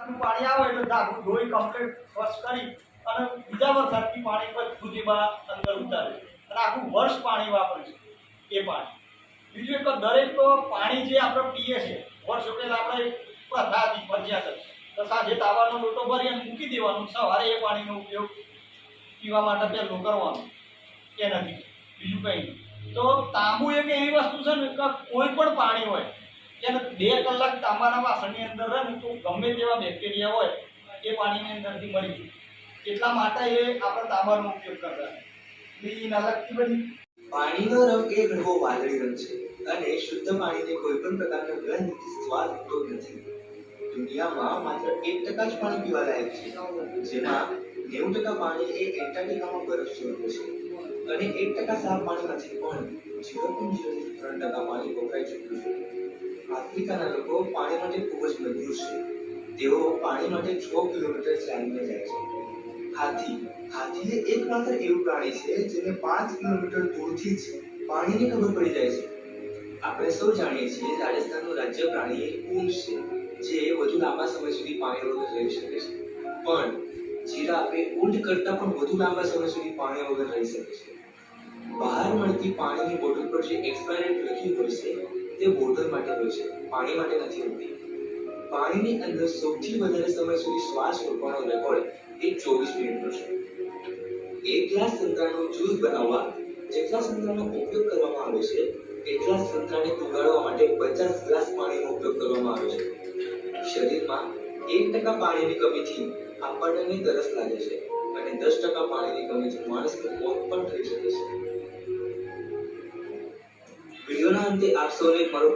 પાણી આવે એટલે ધાબુ ધોઈ કમ્પ્લીટ વોશ કરી અને બીજા વરસાદથી પાણી પર સુધીમાં અંદર ઉતારે અને આખું વર્ષ પાણી વાપરે છે એ પાણી. બીજું એક દરેક પાણી જે આપણે પીએ છે, વર્ષ પહેલા આપણે પ્રથા હતી ફરજિયાત તો સાંજે તાવાનો લોટો ભરી અને મૂકી દેવાનું. સવારે એ પાણીનો ઉપયોગ પીવા માટે પહેલું કરવાનું. એ નથી બીજું કંઈ નહીં. તો તાંબુ એક એવી વસ્તુ છે ને કે કોઈ પણ પાણી હોય એને બે કલાક તાંબાના વાસણની અંદર રહે તો ગમે તેવા બેક્ટેરિયા હોય, એ પાણીની અંદરથી મળી જાય. એટલા માટે એ આપણે તાંબાનો ઉપયોગ કરતા બીજી ના લગતી બધી. પાણીનો રંગ એ ગ્રહો વાદળી રંગ છે અને શુદ્ધ પાણીને કોઈ પણ પ્રકારનો ગંધ કે સ્વાદ હોતો નથી. દુનિયામાં માત્ર એક ટકા જ પાણી પીવા લાયક છે, જેમાં નેવું ટકા પાણી એ એન્ટાર્ટિકામાં બરફ સ્વરૂપ છે અને એક ટકા સાફ પાણીમાંથી પણ ઝીરો પોઈન્ટ ઝીરો ત્રણ ટકા પાણી વપરાઈ ચૂક્યું છે આફ્રિકાના લોકો પાણી માટે ખૂબ જ મજબૂર છે. તેઓ પાણી માટે છ કિલોમીટર ચાલીને જાય છે. હાથી હાથી એકમાત્ર એવું પ્રાણી છે જેને પાંચ કિલોમીટર દૂરથી જ પાણીની ખબર પડી જાય છે. આપણે સૌ જાણીએ છીએ રાજસ્થાનનું રાજ્ય પ્રાણી ઊંટ છે, જે વધુ લાંબા સમય સુધી પાણી વગર રહી શકે છે. પણ જીરાફે ઊંટ કરતાં પણ વધુ લાંબા સમય સુધી પાણી વગર રહી શકે છે. બહાર મળતી પાણીની બોટલ પર જે એક્સપાયરેટ લખ્યું હોય છે, તે બોટલ માટે હોય છે, પાણી માટે નથી હોતી. પાણીની અંદર સૌથી વધારે સમય સુધી શ્વાસ રોકવાનો રેકોર્ડ એ ચોવીસ મિનિટનો છે. એક ગ્લાસ સંતરાનો જ્યુસ બનાવવા જેટલા સંતરાનો ઉપયોગ કરવામાં આવે છે, એટલા સંતરાને ઉગાડવા માટે પચાસ ગ્લાસ પાણીનો ઉપયોગ કરવામાં આવે છે. શરીરમાં એક ટકા પાણીની કમીથી આપણને તરસ લાગે છે અને દસ ટકા પાણીની કમીથી માણસનું મોત પણ થઈ શકે છે. વિડીયોના અંતે આપ સૌને મારો